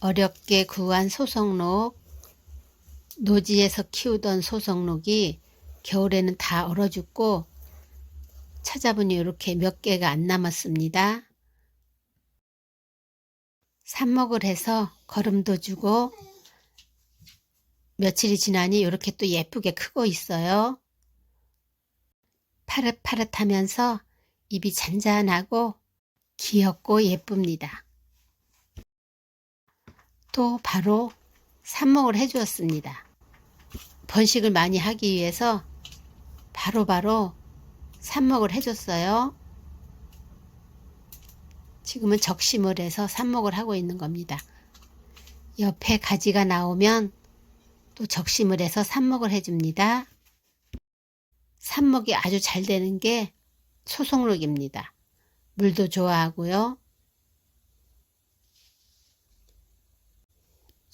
어렵게 구한 소송록, 노지에서 키우던 소송록이 겨울에는 다 얼어 죽고 찾아보니 이렇게 몇 개가 안 남았습니다. 삽목을 해서 거름도 주고 며칠이 지나니 이렇게 또 예쁘게 크고 있어요. 파릇파릇하면서 입이 잔잔하고 귀엽고 예쁩니다. 또 바로 삽목을 해주었습니다. 번식을 많이 하기 위해서 바로 바로 삽목을 해줬어요. 지금은 적심을 해서 삽목을 하고 있는 겁니다. 옆에 가지가 나오면 또 적심을 해서 삽목을 해줍니다. 삽목이 아주 잘 되는 게 소송록입니다. 물도 좋아하고요.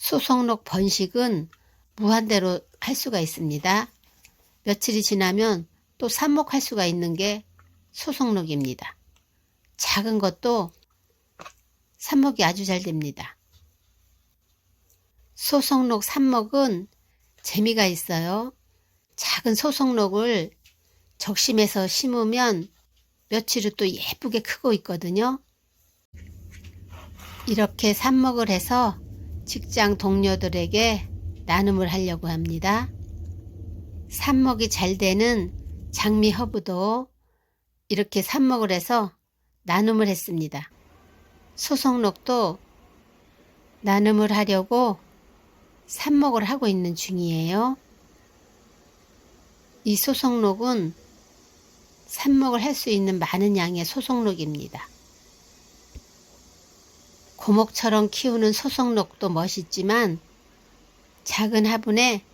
소송록 번식은 무한대로 할 수가 있습니다. 며칠이 지나면 또 삽목할 수가 있는 게 소송록입니다. 작은 것도 삽목이 아주 잘 됩니다. 소송록 삽목은 재미가 있어요. 작은 소송록을 적심해서 심으면 며칠 후 또 예쁘게 크고 있거든요. 이렇게 삽목을 해서 직장 동료들에게 나눔을 하려고 합니다. 삽목이 잘 되는 장미 허브도 이렇게 삽목을 해서 나눔을 했습니다. 소송록도 나눔을 하려고 삽목을 하고 있는 중이에요. 이 소송록은 삽목을 할 수 있는 많은 양의 소송록입니다. 고목처럼 키우는 소송록도 멋있지만 작은 화분에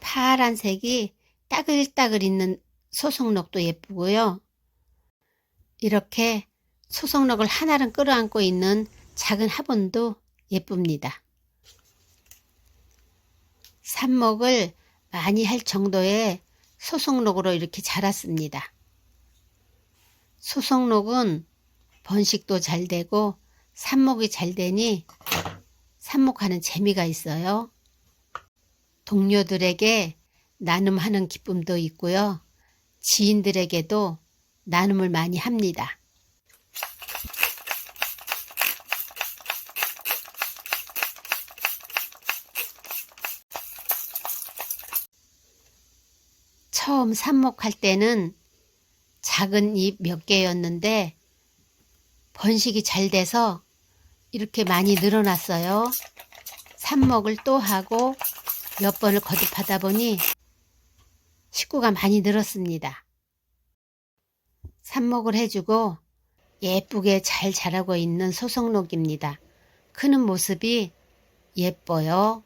파란색이 따글따글 있는 소송록도 예쁘고요. 이렇게 소송록을 하나를 끌어안고 있는 작은 화분도 예쁩니다. 삽목을 많이 할 정도의 소송록으로 이렇게 자랐습니다. 소송록은 번식도 잘 되고 삽목이 잘 되니 삽목하는 재미가 있어요. 동료들에게 나눔하는 기쁨도 있고요. 지인들에게도 나눔을 많이 합니다. 처음 삽목할 때는 작은 잎 몇 개였는데 번식이 잘 돼서 이렇게 많이 늘어났어요. 삽목을 또 하고 몇 번을 거듭하다 보니 식구가 많이 늘었습니다. 삽목을 해주고 예쁘게 잘 자라고 있는 소송록입니다. 크는 모습이 예뻐요.